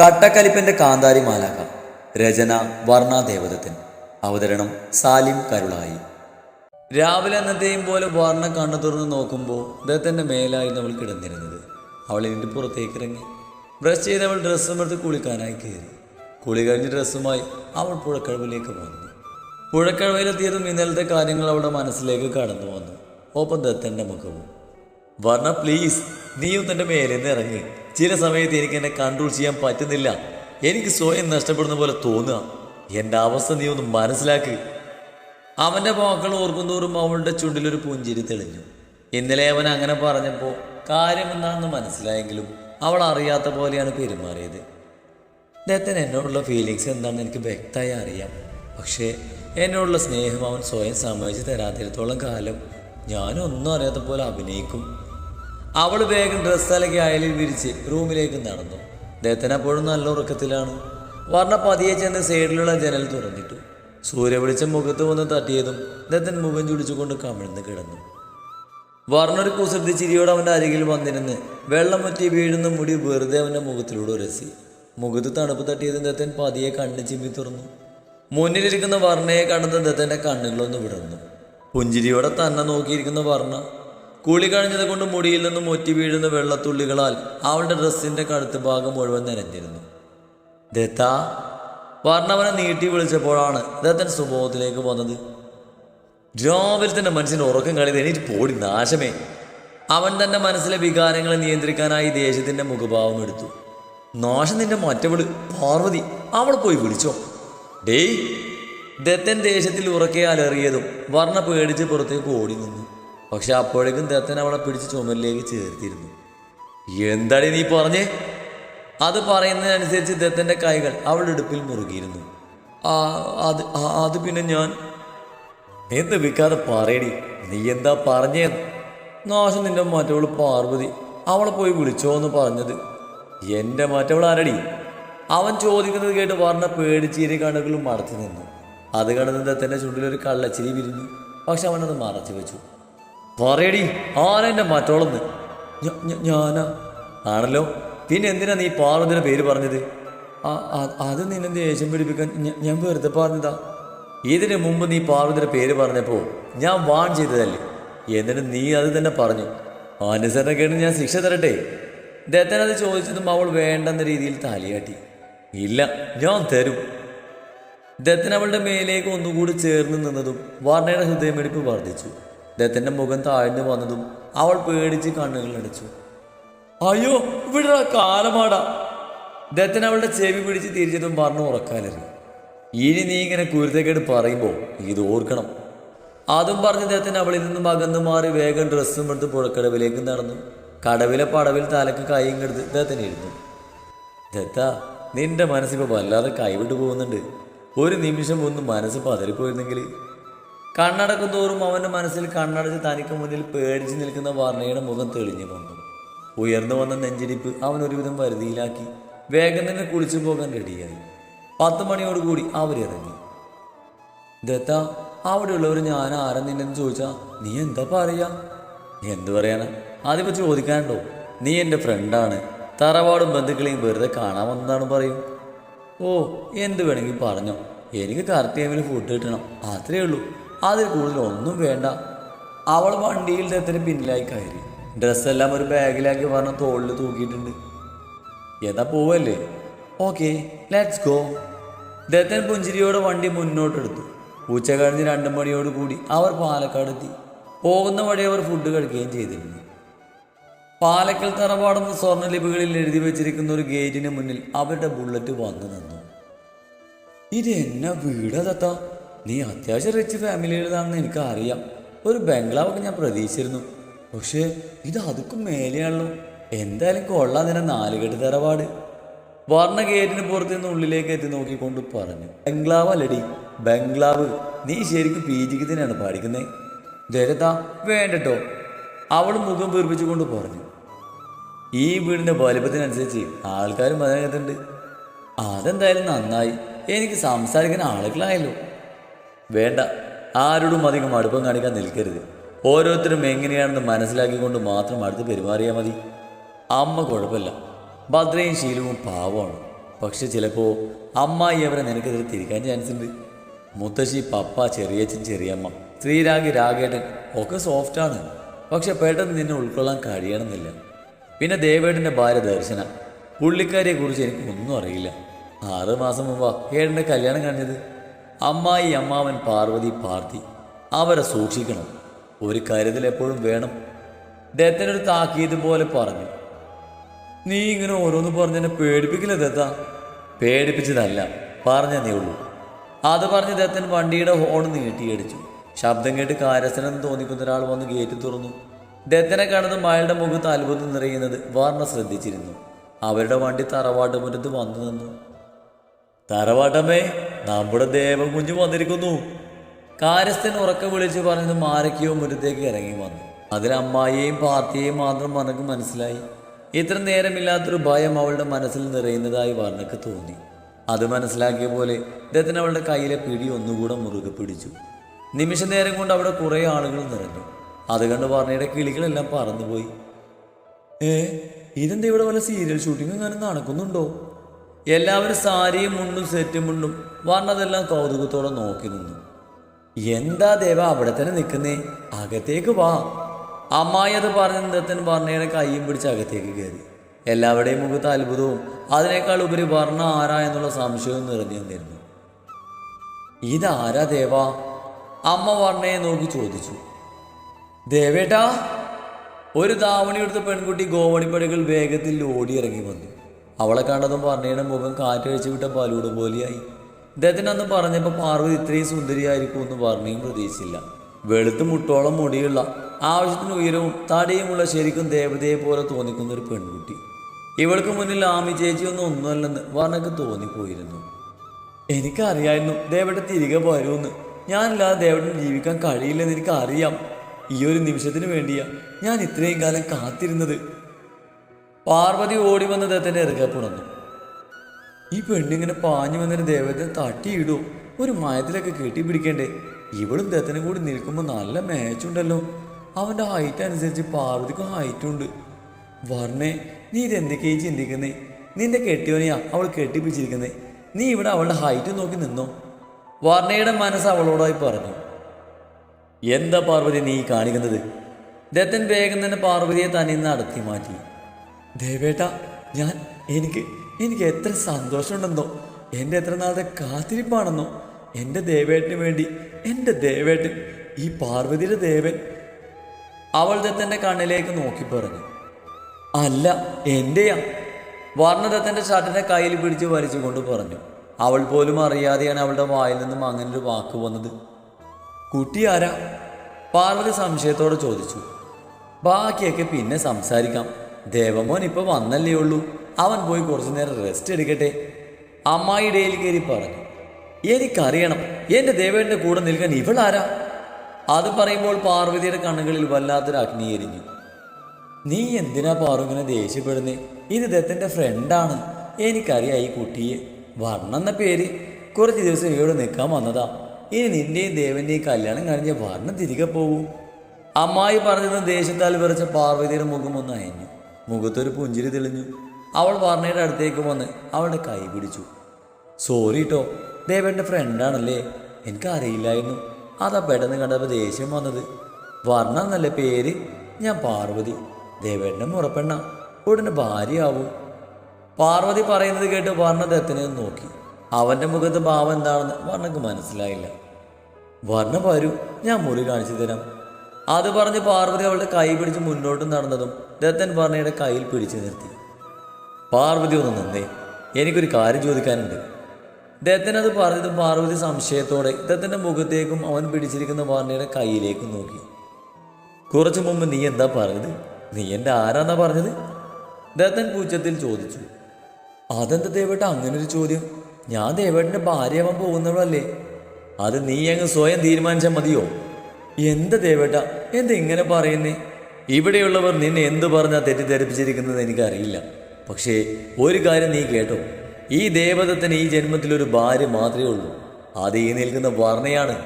കട്ടക്കലിപ്പന്റെ കാന്താരി മാലാക രചന വർണാദേവതത്തിൻ അവതരണം സാലിം കരുളായി. രാവിലെ അന്നത്തെയും പോലെ വർണ കണ്ണു തുറന്ന് നോക്കുമ്പോൾ അദ്ദേഹത്തിന്റെ മേലായിരുന്നു അവൾ കിടന്നിരുന്നത്. അവൾ ഇതിന്റെ പുറത്തേക്ക് ഇറങ്ങി. ബ്രഷ് ചെയ്ത് അവൾ ഡ്രസ്സും എടുത്ത് കുളിക്കാനായി കയറി. കുളി കഴിഞ്ഞ് ഡ്രസ്സുമായി അവൾ പുഴക്കഴവിലേക്ക് വന്നു പുഴക്കഴവയിലെത്തിയതും ഇന്നലത്തെ കാര്യങ്ങൾ അവളുടെ മനസ്സിലേക്ക് കടന്നു വന്നു. ഒപ്പം ദത്തന്റെ മുഖവും. വർണ പ്ലീസ് നീയും തന്റെ മേലിൽ നിന്ന് ഇറങ്ങി. ചില സമയത്ത് എനിക്ക് എന്നെ കൺട്രോൾ ചെയ്യാൻ പറ്റുന്നില്ല. എനിക്ക് സ്വയം നഷ്ടപ്പെടുന്ന പോലെ തോന്നുക. എന്റെ അവസ്ഥ നീ ഒന്ന് മനസ്സിലാക്ക്. അവന്റെ വാക്കുകൾ ഓർക്കുന്തോറും അവളുടെ ചുണ്ടിലൊരു പുഞ്ചിരി തെളിഞ്ഞു. ഇന്നലെ അവൻ അങ്ങനെ പറഞ്ഞപ്പോൾ കാര്യമെന്താണെന്ന് മനസ്സിലായെങ്കിലും അവൾ അറിയാത്ത പോലെയാണ് പെരുമാറിയത്. അദ്ദേഹത്തിന് എന്നോടുള്ള ഫീലിങ്സ് എന്താണെന്ന് എനിക്ക് വ്യക്തമായി അറിയാം. പക്ഷേ എന്നോടുള്ള സ്നേഹം അവൻ സ്വയം സമ്മതിച്ച് തരാത്തിടത്തോളം കാലം ഞാനൊന്നും അറിയാത്ത പോലെ അഭിനയിക്കും. അവൾ വേഗം ഡ്രസ്സ് അലക്കി അയലിൽ വിരിച്ച് റൂമിലേക്ക് നടന്നു. അദ്ദേഹത്തിന് അപ്പോഴും നല്ല ഉറക്കത്തിലാണ്. വർണ പതിയെ ചെന്ന് സൈഡിലുള്ള ജനൽ തുറന്നിട്ടു. സൂര്യവെളിച്ചം മുഖത്ത് വന്ന് തട്ടിയതും അദ്ദേഹത്തിന് മുഖം ചുടിച്ചുകൊണ്ട് കമിഴ്ന്ന് കിടന്നു. വർണൊരു കുസൃതി ചിരിയോട് അവന്റെ അരികിൽ വന്നിരുന്ന് വെള്ളം മുറ്റി വീഴുന്ന മുടി വെറുതെ അവന്റെ മുഖത്തിലൂടെ ഉരസി. മുഖത്ത് തണുപ്പ് തട്ടിയത് ദത്തൻ പതിയെ കണ്ണ് ചിമ്മി തുറന്നു. മുന്നിലിരിക്കുന്ന വർണയെ കണ്ടത് ദത്തന്റെ കണ്ണുകളൊന്ന് വിടർന്നു. പുഞ്ചിരിയോടെ തന്നെ നോക്കിയിരിക്കുന്ന വർണ കുളി കഴിഞ്ഞത് കൊണ്ട് മുടിയിൽ നിന്നും ഒറ്റി വീഴുന്ന വെള്ളത്തുള്ളികളാൽ അവളുടെ ഡ്രസ്സിന്റെ കഴുത്ത് ഭാഗം മുഴുവൻ നനഞ്ഞിരുന്നു ദത്ത വർണവനെ നീട്ടി വിളിച്ചപ്പോഴാണ് ദത്തൻ സുബോധത്തിലേക്ക് വന്നത്. രാവിലെ തന്നെ മനസ്സിന് ഉറക്കം കളി എനിക്ക് പോടി നാശമേ. അവൻ തന്റെ മനസ്സിലെ വികാരങ്ങളെ നിയന്ത്രിക്കാനായി ദേഷ്യത്തിന്റെ മുഖഭാവം എടുത്തു. നാശം നിന്റെ മറ്റവൾ പാർവതി അവൾ പോയി വിളിച്ചോ. ഡേയ് ദത്തൻ ദേശത്തിൽ ഉറക്കെ അലറിയതും വർണ പേടിച്ച് പുറത്തേക്ക് ഓടി നിന്നു. പക്ഷെ അപ്പോഴേക്കും ദത്തൻ അവളെ പിടിച്ച് ചുമലിലേക്ക് ചേർത്തിരുന്നു. എന്താടി നീ പറഞ്ഞേ? അത് പറയുന്നതിനനുസരിച്ച് ദത്തന്റെ കൈകൾ അവളുടെ ഇടുപ്പിൽ മുറുകിയിരുന്നു. ആ അത് അത് പിന്നെ ഞാൻ? എന്ത് വിൽക്കാതെ പറയടി. നീ എന്താ പറഞ്ഞേ? നാശം നിന്റെ മറ്റവൾ പാർവതി. അവളെ പോയി വിളിച്ചോ എന്ന് പറഞ്ഞത്. എന്റെ മറ്റവൾ ആരടി? അവൻ ചോദിക്കുന്നത് കേട്ട് പറഞ്ഞ പേടിച്ചിരി കണ്ണുകളും മടച്ചു നിന്നു. അത് കണ്ടത് ദത്തന്റെ ചുണ്ടിലൊരു കള്ളച്ചിരി വിരിഞ്ഞു. പക്ഷെ അവനത് മറച്ചു വെച്ചു. പറയടി ആരെന്റെ മറ്റോളെന്ന്. ഞാനാ? ആണല്ലോ. പിന്നെ എന്തിനാ നീ പാർവതിയുടെ പേര് പറഞ്ഞത്? അത് നിന്നെ ദേഷ്യം പിടിപ്പിക്കാൻ ഞാൻ വെറുതെ പറഞ്ഞതാ. ഇതിനു മുമ്പ് നീ പാർവതിയുടെ പേര് പറഞ്ഞപ്പോൾ ഞാൻ വാൺ ചെയ്തതല്ലേ? എന്നിട്ട് നീ അത് തന്നെ പറഞ്ഞു. അനുസരണ കേട്ട് ഞാൻ ശിക്ഷ തരട്ടെ? ദത്തൻ അത് ചോദിച്ചതും അവൾ വേണ്ടെന്ന രീതിയിൽ തലയാട്ടി. ഇല്ല ഞാൻ തരും. ദത്തൻ അവളുടെ മേലേക്ക് ഒന്നുകൂടി ചേർന്ന് നിന്നതും വർണയുടെ ഹൃദയമെടുപ്പ് വർദ്ധിച്ചു. ദത്തന്റെ മുഖം താഴ്ന്നു വന്നതും അവൾ പേടിച്ച് കണ്ണുകൾ അടച്ചു. അയ്യോ ഇവിടെ കാലമാടാ. ദത്തൻ അവളുടെ ചെവി പിടിച്ച് തിരിച്ചതും പറഞ്ഞു ഉറക്കാലറി ഇനി നീ ഇങ്ങനെ കുരുത്തക്കേട് പറയുമ്പോൾ ഇത് ഓർക്കണം. അതും പറഞ്ഞ് ദത്തൻ അവളിൽ നിന്നും അകന്നു മാറി വേഗം ഡ്രസ്സും എടുത്ത് പുഴക്കടവിലേക്ക് നടന്നു. കടവിലെ പടവിൽ തലക്ക് കൈയും കെടുത്ത് ദത്തൻ ഇരുന്നു. ദത്ത നിന്റെ മനസ്സിപ്പോൾ വല്ലാതെ കൈവിട്ടു പോകുന്നുണ്ട്. ഒരു നിമിഷം ഒന്ന് മനസ്സ് പതറിപ്പോയിരുന്നെങ്കിൽ കണ്ണടക്കും തോറും അവന്റെ മനസ്സിൽ കണ്ണടച്ച് തനിക്ക് മുന്നിൽ പേടിച്ച് നിൽക്കുന്ന വർണയുടെ മുഖം തെളിഞ്ഞു വന്നു. ഉയർന്നു വന്ന നെഞ്ചിടിപ്പ് അവൻ ഒരുവിധം വരുതിയിലാക്കി വേഗം തന്നെ കുളിച്ചു പോകാൻ റെഡിയായി പത്ത് മണിയോടുകൂടി അവരിറങ്ങി. ദത്ത അവിടെയുള്ളവർ ഞാൻ ആരാ നിന്നെന്ന് ചോദിച്ചാ നീ എന്താ പറയാ? എന്ത് പറയാനാ? അതിപ്പോ ചോദിക്കാനുണ്ടോ? നീ എന്റെ ഫ്രണ്ടാണ് തറവാടും ബന്ധുക്കളെയും വെറുതെ കാണാൻ വന്നതാണ് പറയും. ഓ എന്ത് വേണമെങ്കിൽ പറഞ്ഞോ. എനിക്ക് കറക്റ്റ് ടൈമിൽ ഫുഡ് കിട്ടണം. അത്രേ ഉള്ളൂ. അതിൽ കൂടുതൽ ഒന്നും വേണ്ട. അവൾ വണ്ടിയിൽ ദത്തിന് പിന്നിലായി കയറി. ഡ്രസ്സെല്ലാം ഒരു ബാഗിലാക്കി പറഞ്ഞ തോളിൽ തൂക്കിയിട്ടുണ്ട്. ഏതാ പോവല്ലേ? ഓക്കെ ലെറ്റ്സ് ഗോ ദത്തൻ പുഞ്ചിരിയോടെ വണ്ടി മുന്നോട്ടെടുത്തു. ഉച്ച കഴിഞ്ഞ് രണ്ട് മണിയോട് കൂടി അവർ പാലക്കാട് എത്തി പോകുന്ന വഴി അവർ ഫുഡ് കഴിക്കുകയും ചെയ്തിരുന്നു. പാലക്കൽ തറവാടുന്ന സ്വർണലിപികളിൽ എഴുതി വെച്ചിരിക്കുന്ന ഒരു ഗേറ്റിന് മുന്നിൽ അവരുടെ ബുള്ളറ്റ് വന്നു നിന്നു. ഇത് എന്നാ വീടാ തത്ത നീ അത്യാവശ്യം റിച്ച് ഫാമിലിയുടേതാണെന്ന് എനിക്ക് അറിയാം ഒരു ബംഗ്ലാവൊക്കെ ഞാൻ പ്രതീക്ഷിച്ചിരുന്നു. പക്ഷേ ഇത് അതുക്കും മേലെയാണല്ലോ. എന്തായാലും കൊള്ളാം നിന്നെ നാലുകെട്ട് തറവാട്. വർണ ഗേറ്റിന് പുറത്തു നിന്ന് ഉള്ളിലേക്ക് എത്തി നോക്കിക്കൊണ്ട് പറഞ്ഞു. ബംഗ്ലാവ് അല്ലടി ബംഗ്ലാവ്. നീ ശരിക്കും പി ജിക്ക് തന്നെയാണ് പഠിക്കുന്നത് ധരതാ വേണ്ടട്ടോ. അവൾ മുഖം വീർപ്പിച്ചുകൊണ്ട് പറഞ്ഞു. ഈ വീടിന്റെ വലുപ്പത്തിനനുസരിച്ച് ആൾക്കാരും അതിനകത്തുണ്ട് അതെന്തായാലും നന്നായി. എനിക്ക് സംസാരിക്കാൻ ആളുകളായല്ലോ. വേണ്ട. ആരോടും അധികം അടുപ്പം കാണിക്കാൻ നിൽക്കരുത്. ഓരോരുത്തരും എങ്ങനെയാണെന്ന് മനസ്സിലാക്കിക്കൊണ്ട് മാത്രം അടുത്ത് പെരുമാറിയാൽ മതി. അമ്മ കുഴപ്പമില്ല. ഭദ്രയും ശീലവും പാവമാണ്. പക്ഷെ ചിലപ്പോൾ അമ്മായി അവരെ നിനക്കെതിരെ തിരിക്കാൻ ചാൻസ് ഉണ്ട് മുത്തശ്ശി പപ്പ ചെറിയച്ഛൻ ചെറിയമ്മ ശ്രീരാഗി രാഗേട്ടൻ ഒക്കെ സോഫ്റ്റാണ്. പക്ഷെ പെട്ടെന്ന് നിന്നെ ഉൾക്കൊള്ളാൻ കഴിയണമെന്നില്ല. പിന്നെ ദേവേട്ടന്റെ ഭാര്യ ദർശന. പുള്ളിക്കാരിയെക്കുറിച്ച് എനിക്ക് ഒന്നും അറിയില്ല. ആറ് മാസം മുമ്പാണ് ഏട്ടന്റെ കല്യാണം കഴിഞ്ഞത്. അമ്മായി അമ്മാവൻ പാർവതി പാർത്തി അവരെ സൂക്ഷിക്കണം. ഒരു കരുതൽ എപ്പോഴും വേണം. ദത്തനൊരു താക്കീത് പോലെ പറഞ്ഞു. നീ ഇങ്ങനെ ഓരോന്ന് പറഞ്ഞെന്നെ പേടിപ്പിക്കില്ല ദത്ത? പേടിപ്പിച്ചതല്ല. പറഞ്ഞതേ ഉള്ളൂ. അത് പറഞ്ഞ് ദത്തൻ വണ്ടിയുടെ ഹോൺ നീട്ടിയടിച്ചു. ശബ്ദം കേട്ട് കാരസനെന്ന് തോന്നിക്കുന്ന ഒരാൾ വന്ന് ഗേറ്റ് തുറന്നു. ദത്തനെ കടന്ന് മയളുടെ മുഖത്ത് അത്ഭുതം നിറയുന്നത് വാർണ ശ്രദ്ധിച്ചിരുന്നു. അവരുടെ വണ്ടി തറവാട്ട് മുറ്റത്ത് വന്നു നിന്നു. തറവാട്ടമ്മേ നമ്മുടെ ദേവകുഞ്ഞു വന്നിരിക്കുന്നു. കാര്യസ്ഥൻ ഉറക്കം വിളിച്ച് പറഞ്ഞത് മാരക്കിയോ മുറ്റത്തേക്ക് ഇറങ്ങി വന്നു. അതിൽ അമ്മായിയെയും പാർട്ടിയെയും മാത്രം പറഞ്ഞു മനസ്സിലായി. ഇത്ര നേരമില്ലാത്തൊരു ഭയം അവളുടെ മനസ്സിൽ നിറയുന്നതായി വർണക്ക് തോന്നി. അത് മനസ്സിലാക്കിയ പോലെ ഇദ്ദേഹത്തിന് അവളുടെ കയ്യിലെ പിടി ഒന്നുകൂടെ മുറുകെ പിടിച്ചു. നിമിഷ നേരം കൊണ്ട് അവിടെ കുറേ ആളുകൾ നിറഞ്ഞു. അത് കണ്ട് വർണയുടെ കിളികളെല്ലാം പറന്നുപോയി. ഏ ഇതെന്താ ഇവിടെ വല്ല സീരിയൽ ഷൂട്ടിംഗ് അങ്ങനെ നടക്കുന്നുണ്ടോ? എല്ലാവരും സാരിയും മുണ്ടും സെറ്റും മുണ്ടും വർണതെല്ലാം കൗതുകത്തോടെ നോക്കി നിന്നു. എന്താ ദേവ അവിടെ തന്നെ നിൽക്കുന്നേ? അകത്തേക്ക് വാ. അമ്മായി അത് പറഞ്ഞ ദത്തൻ വർണയുടെ കൈയും പിടിച്ച് അകത്തേക്ക് കയറി. എല്ലാവരുടെയും മുഖത്ത് അത്ഭുതവും അതിനേക്കാൾ ഉപരി വർണ ആരാ എന്നുള്ള സംശയവും നിറഞ്ഞു നിന്നിരുന്നു. ഇതാരാ ദേവ? അമ്മ വർണയെ നോക്കി ചോദിച്ചു. ദേവേട്ടാ ഒരു ദാവണിയെടുത്ത പെൺകുട്ടി ഗോവണിപ്പടികൾ വേഗത്തിൽ ഓടിയിറങ്ങി വന്നു. അവളെ കണ്ടതും പറഞ്ഞയുടെ മുഖം കാറ്റ് കഴിച്ചു വിട്ട ബലൂട് പോലെയായി. ഇദ്ദേഹത്തിന് അന്ന് പറഞ്ഞപ്പോൾ പാർവതി ഇത്രയും സുന്ദരിയായിരിക്കും എന്ന് പറഞ്ഞയും പ്രതീക്ഷിച്ചില്ല. വെളുത്ത് മുട്ടോളം മുടിയുള്ള ആവശ്യത്തിന് ഉയരവും തടിയുമുള്ള ശരിക്കും ദേവതയെ പോലെ തോന്നിക്കുന്ന ഒരു പെൺകുട്ടി. ഇവൾക്ക് മുന്നിൽ ആമി ചേച്ചി ചേച്ചിയൊന്നും ഒന്നുമല്ലെന്ന് വർണക്ക് തോന്നിപ്പോയിരുന്നു. എനിക്കറിയായിരുന്നു ദേവട്ടെ തിരികെ വരുമെന്ന്. ഞാനില്ലാതെ ദേവട്ടിന് ജീവിക്കാൻ കഴിയില്ലെന്ന് എനിക്കറിയാം. ഈ ഒരു നിമിഷത്തിന് വേണ്ടിയാ ഞാൻ ഇത്രയും കാലം കാത്തിരുന്നത്. പാർവതി ഓടി വന്ന് ദത്തന്റെ ഇറക്കെ പുണർന്നു ഈ പെണ്ണിങ്ങനെ പാഞ്ഞു വന്നൊരു ദേവത്തെ തട്ടിയിടൂ. ഒരു മയത്തിലൊക്കെ കെട്ടി പിടിക്കണ്ടേ? ഇവളും ദത്തനും കൂടി നിൽക്കുമ്പോൾ നല്ല മേച്ചുണ്ടല്ലോ അവന്റെ ഹൈറ്റ് അനുസരിച്ച് പാർവതിക്കും ഹൈറ്റ് ഉണ്ട്. വർണേ നീ ഇതെന്തൊക്കെയായി ചിന്തിക്കുന്നേ? നിന്റെ കെട്ടിയോനെയാ അവൾ കെട്ടിപ്പിടിച്ചിരിക്കുന്നേ നീ ഇവിടെ അവളുടെ ഹൈറ്റ് നോക്കി നിന്നോ? വർണയുടെ മനസ്സ് അവളോടായി പറഞ്ഞു. എന്താ പാർവതി നീ കാണിക്കുന്നത്? ദത്തൻ വേഗം തന്നെ പാർവതിയെ തന്നെ നടത്തി മാറ്റി ദേവേട്ട ഞാൻ എനിക്ക് എനിക്ക് എത്ര സന്തോഷമുണ്ടെന്നോ എന്റെ എത്ര നാളത്തെ കാത്തിരിപ്പാണെന്നോ എന്റെ ദേവേട്ടന് വേണ്ടി എന്റെ ദേവേട്ടൻ ഈ പാർവതിയുടെ ദേവൻ അവൾ ദത്തന്റെ കണ്ണിലേക്ക് നോക്കി പറഞ്ഞു അല്ല എന്റെയാ വർണദത്തന്റെ ഷർട്ടിനെ കയ്യിൽ പിടിച്ച് വലിച്ചുകൊണ്ട് പറഞ്ഞു. അവൾ പോലും അറിയാതെയാണ് അവളുടെ വായിൽ നിന്നും അങ്ങനെ ഒരു വാക്ക് വന്നത്. കുട്ടി ആരാ? പാർവതി സംശയത്തോടെ ചോദിച്ചു. ബാക്കിയൊക്കെ പിന്നെ സംസാരിക്കാം. ദേവമോൻ ഇപ്പൊ വന്നല്ലേ ഉള്ളൂ. അവൻ പോയി കുറച്ചു നേരം റെസ്റ്റ് എടുക്കട്ടെ. അമ്മായി ഇടയിൽ കയറി പറഞ്ഞു എനിക്കറിയണം എന്റെ ദേവേന്റെ കൂടെ നിൽക്കാൻ ഇവളാരാ? അത് പറയുമ്പോൾ പാർവതിയുടെ കണ്ണുകളിൽ വല്ലാത്തൊരു അഗ്നി എരിഞ്ഞു. നീ എന്തിനാ പാറു ഇങ്ങനെ ദേഷ്യപ്പെടുന്നേ? ഇത് ദത്തന്റെ ഫ്രണ്ടാണ് എനിക്കറിയാം ഈ കുട്ടിയെ. വർണ എന്ന പേര്. കുറച്ച് ദിവസം ഇവിടെ നിൽക്കാൻ വന്നതാ. ഇനി നിന്റെയും ദേവന്റെയും കല്യാണം കഴിഞ്ഞ വർണം തിരികെ പോകൂ അമ്മായി പറഞ്ഞത് ദേഷ്യത്താൽ വിറച്ച പാർവതിയുടെ മുഖം ഒന്ന് അയഞ്ഞു. മുഖത്തൊരു പുഞ്ചിരി തെളിഞ്ഞു. അവൾ വർണയുടെ അടുത്തേക്ക് വന്ന് അവളുടെ കൈ പിടിച്ചു. സോറി കേട്ടോ ദേവേട്ടന്റെ ഫ്രണ്ടാണല്ലേ എനിക്കറിയില്ലായിരുന്നു അതാ പെട്ടെന്ന് കണ്ടപ്പോൾ ദേഷ്യം വന്നത്. വർണ എന്നല്ല പേര്? ഞാൻ പാർവതി. ദേവേട്ടന്റെ മുറപ്പെണ്ണ. ഉടനെ ഭാര്യയാവും. പാർവതി പറയുന്നത് കേട്ട് വർണ ദത്തനെ നോക്കി. അവന്റെ മുഖത്ത് ഭാവം എന്താണെന്ന് വർണക്ക് മനസ്സിലായില്ല. വർണ വരൂ ഞാൻ മുറി കാണിച്ചു തരാം. അത് പറഞ്ഞ് പാർവതി അവളുടെ കൈ പിടിച്ച് മുന്നോട്ട് നടന്നതും ദത്തൻ പാർണയുടെ കയ്യിൽ പിടിച്ചു നിർത്തി. പാർവതി ഒന്ന് നിന്നേ എനിക്കൊരു കാര്യം ചോദിക്കാനുണ്ട്. ദത്തൻ അത് പറഞ്ഞത് പാർവതി സംശയത്തോടെ ദത്തന്റെ മുഖത്തേക്കും അവൻ പിടിച്ചിരിക്കുന്ന പാർണയുടെ കയ്യിലേക്കും നോക്കി. കുറച്ചു മുമ്പ് നീ എന്താ പറഞ്ഞത്? നീ എന്റെ ആരാന്നാ പറഞ്ഞത്? ദത്തൻ പൂച്ചത്തിൽ ചോദിച്ചു. അതെന്താ ദേവേട്ട അങ്ങനൊരു ചോദ്യം? ഞാൻ ദേവേട്ടന്റെ ഭാര്യയാവാൻ പോകുന്നവളല്ലേ. അത് നീ അങ്ങ് സ്വയം തീരുമാനിച്ചാൽ മതിയോ? എന്താ ദേവേട്ട എന്താ ഇങ്ങനെ പറയുന്നേ? ഇവിടെയുള്ളവർ നിന്നെ എന്തു പറഞ്ഞാൽ തെറ്റിദ്ധരിപ്പിച്ചിരിക്കുന്നത് എനിക്കറിയില്ല. പക്ഷേ ഒരു കാര്യം നീ കേട്ടോ. ഈ ദേവതത്തിന് ഈ ജന്മത്തിലൊരു ഭാര്യ മാത്രമേ ഉള്ളൂ. അത് ഈ നിൽക്കുന്ന വർണയാണ്.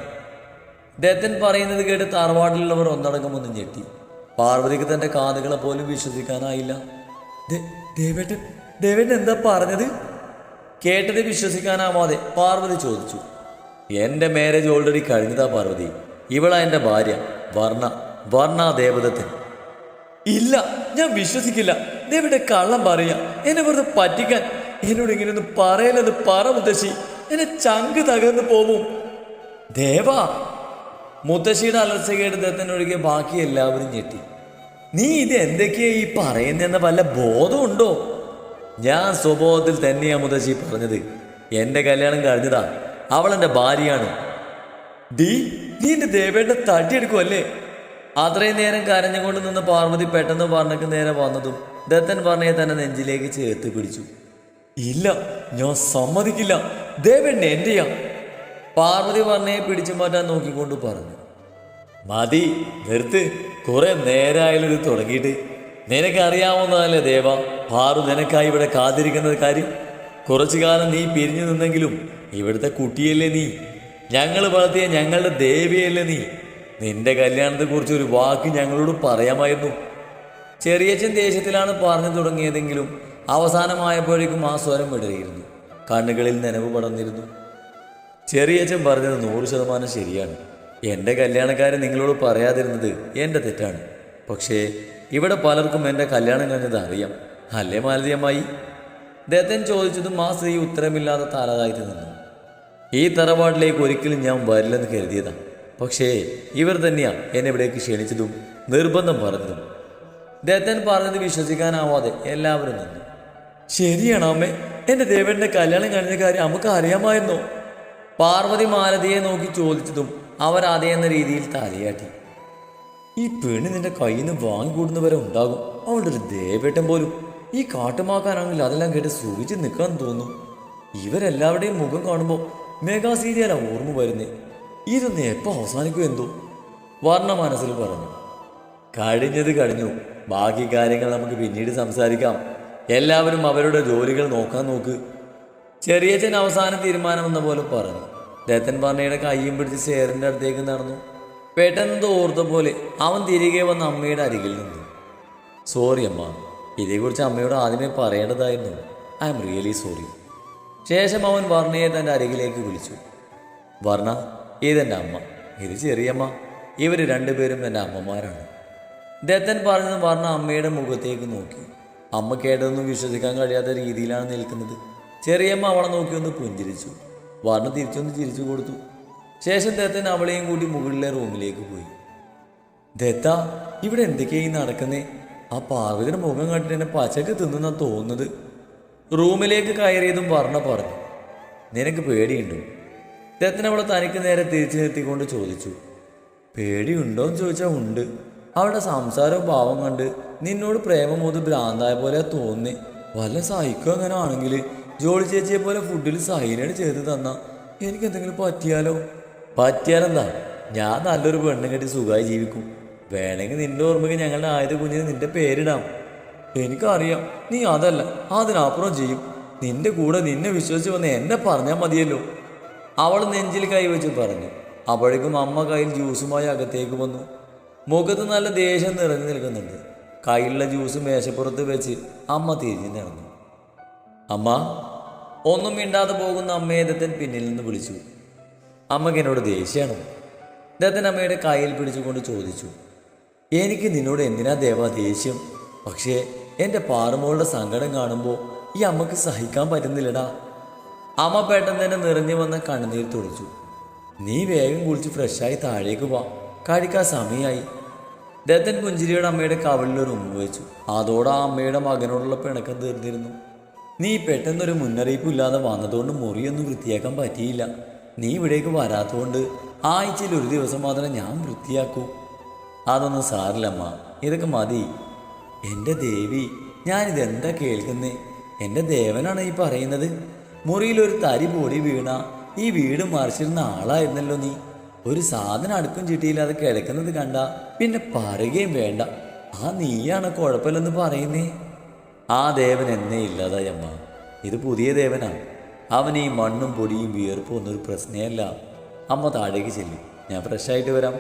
ദത്തൻ പറയുന്നത് കേട്ട് തറവാടിലുള്ളവർ ഒന്നടങ്കം ഒന്ന് ഞെട്ടി. പാർവതിക്ക് തന്റെ കാതുകളെ പോലും വിശ്വസിക്കാനായില്ല. ദേവേട്ടൻ ദേവേട്ടൻ എന്താ പറഞ്ഞത്? കേട്ടത് വിശ്വസിക്കാനാവാതെ പാർവതി ചോദിച്ചു. എന്റെ മാരേജ് ഓൾറെഡി കഴിഞ്ഞതാ പാർവതി. ഇവളാ എന്റെ ഭാര്യ. വർണ വർണ ദേവദത്തൻ ഇല്ല ഞാൻ വിശ്വസിക്കില്ല. ദേവിടെ കള്ളം പറയുക എന്നെ വെറുതെ പറ്റിക്കാൻ. എന്നോട് ഇങ്ങനെ ഒന്ന് പറയലെന്ന് പറ മുത്തശ്ശി. എന്നെ ചങ്ക് തകർന്നു പോകും. ദേവാ മുത്തശ്ശിയുടെ അലർച്ച കേട്ട് ദത്തനൊഴികെ ബാക്കി എല്ലാവരും ഞെട്ടി. നീ ഇത് എന്തൊക്കെയാ ഈ പറയുന്നതെന്ന വല്ല ബോധമുണ്ടോ? ഞാൻ സ്വഭാവത്തിൽ തന്നെയാ മുത്തശ്ശി പറഞ്ഞത്. എന്റെ കല്യാണം കഴിഞ്ഞതാ. അവൾ എന്റെ ഭാര്യയാണ്. ഡി നീ എന്റെ ദേവേട്ട തട്ടിയെടുക്കുമല്ലേ അത്രയും നേരം കരഞ്ഞുകൊണ്ട് നിന്ന് പാർവതി പെട്ടെന്ന് പറഞ്ഞക്ക് നേരെ വന്നതും ദത്തൻ പറഞ്ഞയെ തന്നെ നെഞ്ചിലേക്ക് ചേർത്ത് പിടിച്ചു. ഇല്ല ഞാൻ സമ്മതിക്കില്ല. ദേവൻ എന്റെയാ പാർവതി പറഞ്ഞയെ പിടിച്ചു മാറ്റാൻ നോക്കിക്കൊണ്ട് പറഞ്ഞു. മതി നിർത്ത്. കുറെ നേരായാലും തുടങ്ങിയിട്ട്. നിനക്കറിയാവുന്നതല്ലേ ദേവ പാറു നിനക്കായി ഇവിടെ കാത്തിരിക്കുന്ന കാര്യം. കുറച്ചു കാലം നീ പിരിഞ്ഞു നിന്നെങ്കിലും ഇവിടുത്തെ കുട്ടിയല്ലേ നീ. ഞങ്ങൾ വളർത്തിയ ഞങ്ങളുടെ ദേവിയല്ലേ നീ. നിന്റെ കല്യാണത്തെക്കുറിച്ച് ഒരു വാക്ക് ഞങ്ങളോട് പറയാമായിരുന്നു. ചെറിയച്ഛൻ ദേഷ്യത്തിലാണ് പറഞ്ഞു തുടങ്ങിയതെങ്കിലും അവസാനമായപ്പോഴേക്കും ആ സ്വരം വിടറിയിരുന്നു കണ്ണുകളിൽ നനവ് പടർന്നിരുന്നു. ചെറിയച്ഛൻ പറഞ്ഞത് നൂറ് ശതമാനം ശരിയാണ്. എന്റെ കല്യാണക്കാരെ നിങ്ങളോട് പറയാതിരുന്നത് എന്റെ തെറ്റാണ്. പക്ഷേ ഇവിടെ പലർക്കും എന്റെ കല്യാണം കഴിഞ്ഞത് അറിയാം. അല്ലേ മാലതിയമ്മായി ദത്തൻ ചോദിച്ചതും ആ സ്ത്രീ ഉത്തരമില്ലാതെ തലതായിട്ട് നിന്നു. ഈ തറവാട്ടിലേക്ക് ഒരിക്കലും ഞാൻ വരില്ലെന്ന് കരുതിയതാ. പക്ഷേ ഇവർ തന്നെയാണ് എന്നെ ഇവിടേക്ക് ക്ഷണിച്ചതും നിർബന്ധം പറഞ്ഞതും. ദത്തൻ പറഞ്ഞത് വിശ്വസിക്കാനാവാതെ എല്ലാവരും നിന്നു. ശരിയാണ് അമ്മേ എന്റെ ദേവന്റെ കല്യാണം കഴിഞ്ഞ കാര്യം നമുക്ക് അറിയാമായിരുന്നോ? പാർവതി മാലതിയെ നോക്കി ചോദിച്ചതും അവർ അതേ എന്ന രീതിയിൽ തലയാട്ടി. ഈ പെണ്ണ് നിന്റെ കയ്യിൽ നിന്ന് വാങ്ങിക്കൂടുന്നവരെ ഉണ്ടാകും. അവളുടെ ഒരു ദേവേട്ടൻ പോലും. ഈ കാട്ടുമാക്കാനാണെങ്കിൽ അതെല്ലാം കേട്ട് സൂചിച്ച് നിൽക്കാൻ തോന്നും. ഇവരെല്ലാവരുടെയും മുഖം കാണുമ്പോൾ മെഗാ സീരിയല ഓർമ്മ വരുന്നേ. ഇതൊന്ന് എപ്പോൾ അവസാനിക്കും എന്തോ വർണ മനസ്സിൽ പറഞ്ഞു. കഴിഞ്ഞത് കഴിഞ്ഞു. ബാക്കി കാര്യങ്ങൾ നമുക്ക് പിന്നീട് സംസാരിക്കാം. എല്ലാവരും അവരുടെ ജോലികൾ നോക്കാൻ നോക്ക്. ചെറിയച്ഛൻ അവസാന തീരുമാനം എന്ന പോലെ പറഞ്ഞു. രത്തൻ പറഞ്ഞയുടെ കയ്യും പിടിച്ച് ചേറിന്റെ അടുത്തേക്ക് നടന്നു. പെട്ടെന്ന് ഓർത്ത പോലെ അവൻ തിരികെ വന്ന അമ്മയുടെ അരികിൽ നിന്നു. സോറി അമ്മ. ഇതേക്കുറിച്ച് അമ്മയോട് ആദ്യമേ പറയേണ്ടതായിരുന്നു. ഐ എം റിയലി സോറി ശേഷം അവൻ വർണയെ തന്റെ അരികിലേക്ക് വിളിച്ചു. വർണ ഇതെന്റെ അമ്മ. ഇത് ചെറിയമ്മ ഇവർ രണ്ടുപേരും എന്റെ അമ്മമാരാണ്. ദത്തൻ പറഞ്ഞത് പറഞ്ഞ അമ്മയുടെ മുഖത്തേക്ക് നോക്കി. അമ്മ കേട്ടതൊന്നും വിശ്വസിക്കാൻ കഴിയാത്ത രീതിയിലാണ് നിൽക്കുന്നത്. ചെറിയമ്മ അവളെ നോക്കി ഒന്ന് പുഞ്ചിരിച്ചു. വർണ തിരിച്ചൊന്ന് ചിരിച്ചു കൊടുത്തു. ശേഷം ദത്തൻ അവളെയും കൂടി മുകളിലെ റൂമിലേക്ക് പോയി. ദത്ത ഇവിടെ എന്തൊക്കെയായി നടക്കുന്നേ? ആ പാർവതിയുടെ മുഖം കണ്ടിട്ട് എന്നെ പച്ചക്ക് തിന്നുന്നാ തോന്നുന്നത്. റൂമിലേക്ക് കയറിയതും വർണ പറഞ്ഞു. നിനക്ക് പേടിയുണ്ടോ? ദത്തൻ അവളെ തനിക്ക് നേരെ തിരിച്ചു നിർത്തിക്കൊണ്ട് ചോദിച്ചു പേടിയുണ്ടോന്ന് ചോദിച്ചാൽ ഉണ്ട്. അവളുടെ സംസാരവും ഭാവം കണ്ട് നിന്നോട് പ്രേമം മുതൽ ഭ്രാന്തായ പോലെ തോന്നി. വല്ല സഹിക്കും അങ്ങനെ ആണെങ്കിൽ ജോളി ചേച്ചിയെ പോലെ ഫുഡിൽ സൈനഡ് ചെയ്ത് തന്ന. എനിക്ക് എന്തെങ്കിലും പറ്റിയാലോ? പറ്റിയാലെന്താ? ഞാൻ നല്ലൊരു പെണ്ണും കെട്ടി സുഖമായി ജീവിക്കും. വേണമെങ്കിൽ നിന്റെ ഓർമ്മയ്ക്ക് ഞങ്ങളുടെ ആയത് കുഞ്ഞിന് നിന്റെ പേരിടാം. എനിക്കറിയാം നീ അതല്ല അതിനപ്പുറം ചെയ്യും. നിന്റെ കൂടെ നിന്നെ വിശ്വസിച്ച് വന്ന് എന്നെ പറഞ്ഞാൽ മതിയല്ലോ. അവൾ നെഞ്ചിൽ കൈവച്ച് പറഞ്ഞു അപ്പോഴേക്കും അമ്മ കയ്യിൽ ജ്യൂസുമായി അകത്തേക്ക് വന്നു. മുഖത്ത് നല്ല ദേഷ്യം നിറഞ്ഞു നിൽക്കുന്നുണ്ട്. കയ്യിലുള്ള ജ്യൂസ് മേശപ്പുറത്ത് വെച്ച് അമ്മ തിരിഞ്ഞു നിറഞ്ഞു അമ്മ ഒന്നും മിണ്ടാതെ പോകുന്ന അമ്മയെ ദത്തൻ പിന്നിൽ നിന്ന് വിളിച്ചു. അമ്മയ്ക്ക് എന്നോട് ദേഷ്യമാണോ. ദത്തൻ അമ്മയുടെ കയ്യിൽ പിടിച്ചുകൊണ്ട് ചോദിച്ചു എനിക്ക് നിന്നോട് എന്തിനാ ദേവ ദേഷ്യം? പക്ഷേ എന്റെ പാറുമോളുടെ സങ്കടം കാണുമ്പോൾ ഈ അമ്മയ്ക്ക് സഹിക്കാൻ പറ്റുന്നില്ലടാ. അമ്മ പെട്ടെന്ന് തന്നെ നിറഞ്ഞു വന്ന കണ്ണുനീർ തുടച്ചു. നീ വേഗം കുളിച്ച് ഫ്രഷായി താഴേക്ക് വാ. കഴിക്കാൻ സമയമായി ദത്തൻ പുഞ്ചിരിയുടെ അമ്മയുടെ കവളിൽ ഉമ്മ വെച്ചു. അതോടെ ആ അമ്മയുടെ മകനോടുള്ള പിണക്കം തീർന്നിരുന്നു. നീ പെട്ടെന്നൊരു മുന്നറിയിപ്പ് ഇല്ലാതെ വന്നതുകൊണ്ട് മുറിയൊന്നും വൃത്തിയാക്കാൻ പറ്റിയില്ല. നീ ഇവിടേക്ക് വരാത്തതുകൊണ്ട് ആഴ്ചയിൽ ഒരു ദിവസം മാത്രമേ ഞാൻ വൃത്തിയാക്കൂ. അതൊന്നും സാറില്ലമ്മ ഇതൊക്കെ മതി. എന്റെ ദേവി ഞാനിതെന്താ കേൾക്കുന്നേ? എന്റെ ദേവനാണ് ഈ പറയുന്നത്. മുറിയിൽ ഒരു തരി പൊടി വീണ ഈ വീട് മറിച്ചിരുന്ന ആളായിരുന്നല്ലോ നീ. ഒരു സാധനം അടുക്കും ചിട്ടിയില്ലാതെ കിടക്കുന്നത് കണ്ട പിന്നെ പറയുകയും വേണ്ട. ആ നീയാണ് കുഴപ്പമില്ലെന്ന് പറയുന്നേ? ആ ദേവൻ എന്നേ ഇല്ലാതായി അമ്മ. ഇത് പുതിയ ദേവനാണ്. അവൻ ഈ മണ്ണും പൊടിയും വിയർപ്പും ഒന്നും ഒരു പ്രശ്നമല്ല. അമ്മ താഴേക്ക് ചെല്ലി. ഞാൻ ഫ്രഷായിട്ട് വരാം.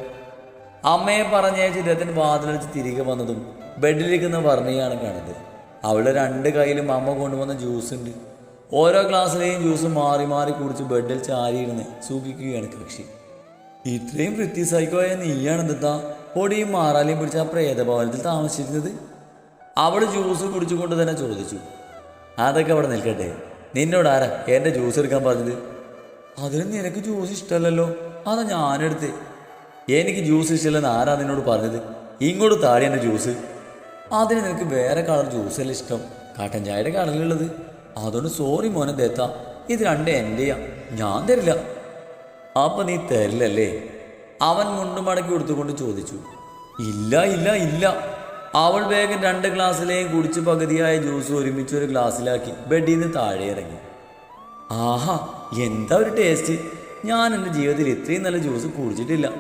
അമ്മയെ പറഞ്ഞയച്ച് രഥൻ വാതിലടിച്ച് തിരികെ വന്നതും ബെഡിലിരിക്കുന്ന വർണയാണ് കണ്ടത്. അവളുടെ രണ്ട് കയ്യിലും അമ്മ കൊണ്ടുവന്ന ജ്യൂസ് ഉണ്ട്. ഓരോ ഗ്ലാസ്സിലെയും ജ്യൂസ് മാറി മാറി കുടിച്ച് ബെഡിൽ ചാരിയിരുന്ന് സൂഖിക്കുകയാണ് കക്ഷി ഇത്രയും വൃത്തിസായിക്കോയ നീയാണ് എന്താ പൊടിയും മാറാലിയും പിടിച്ച് ആ പ്രേതഭവനത്തിൽ താമസിച്ചിരുന്നത്. അവൾ ജ്യൂസ് കുടിച്ചുകൊണ്ട് തന്നെ ചോദിച്ചു. അതൊക്കെ അവിടെ നിൽക്കട്ടെ. നിന്നോട് ആരാ എന്റെ ജ്യൂസ് എടുക്കാൻ പറഞ്ഞത്? അതിന് നിനക്ക് ജ്യൂസ് ഇഷ്ടമല്ലല്ലോ. അതാ ഞാനെടുത്ത്. എനിക്ക് ജ്യൂസ് ഇഷ്ടമല്ലെന്ന് ആരാ നിന്നോട് പറഞ്ഞത്? ഇങ്ങോട്ട് താടി എന്റെ ജ്യൂസ്. അതിന് നിനക്ക് വേറെ കളർ ജ്യൂസ് ജ്യൂസല്ല ഇഷ്ടം? കാട്ടൻ ചായയുടെ കളറിലുള്ളത് അതുകൊണ്ട് സോറി മോനെ ദേത്ത ഇത് രണ്ട് എന്റെയാ ഞാൻ തരില്ല. അപ്പൊ നീ തരില്ലല്ലേ? അവൻ മുണ്ടും മടക്കി കൊടുത്തുകൊണ്ട് ചോദിച്ചു. ഇല്ല ഇല്ല ഇല്ല. അവൾ വേഗം രണ്ട് ഗ്ലാസ്സിലെയും കുടിച്ച് പകുതിയായ ജ്യൂസ് ഒരുമിച്ച് ഒരു ഗ്ലാസ്സിലാക്കി ബെഡിൽ നിന്ന് താഴെ ഇറങ്ങി ആഹാ എന്താ ഒരു ടേസ്റ്റ് ഞാൻ എന്റെ ജീവിതത്തിൽ ഇത്രയും നല്ല ജ്യൂസ് കുടിച്ചിട്ടില്ല.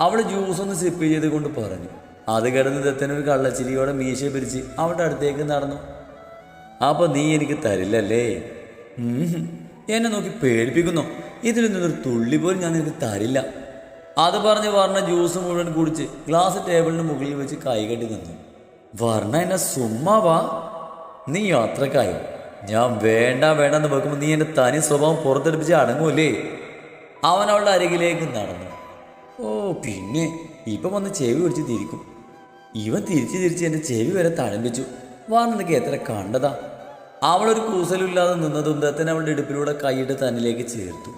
അവൾ ജ്യൂസ് ഒന്ന് സിപ്പ് ചെയ്തുകൊണ്ട് പറഞ്ഞു. അത് കിടന്ന് ദത്തനൊരു കള്ളച്ചിരിയോടെ മീശ പിരിച്ച് അവളുടെ അടുത്തേക്ക് നടന്നു. അപ്പൊ നീ എനിക്ക് തരില്ലല്ലേ? എന്നെ നോക്കി പേടിപ്പിക്കുന്നു. ഇതിൽ നിന്നൊരു തുള്ളി പോലും ഞാൻ നിനക്ക് തരില്ല. അത് പറഞ്ഞ് വർണ ജ്യൂസ് മുഴുവൻ കുടിച്ച് ഗ്ലാസ് ടേബിളിന് മുകളിൽ വെച്ച് കൈ കെട്ടി നിന്നു. വർണ എന്നെ സുമ്മാവാ നീ യാത്രക്കായി ഞാൻ വേണ്ട വേണ്ട എന്ന് വെക്കുമ്പോൾ നീ എന്റെ തനി സ്വഭാവം പുറത്തെടുപ്പിച്ച് അടങ്ങൂല്ലേ? അവൻ അവളുടെ അരികിലേക്ക് നടന്നു. ഓ പിന്നെ ഇപ്പം വന്ന് ചെവി പിടിച്ച് തിരിക്കും. ഇവൻ തിരിച്ച് തിരിച്ച് എന്റെ ചെവി വരെ തണുപ്പിച്ചു. വാർന്നതൊക്കെ എത്ര കണ്ടതാ. അവളൊരു കൂസലില്ലാതെ നിന്നതും ദത്തൻ അവളുടെ ഇടുപ്പിലൂടെ കൈയിട്ട് തന്നിലേക്ക് ചേർത്തു.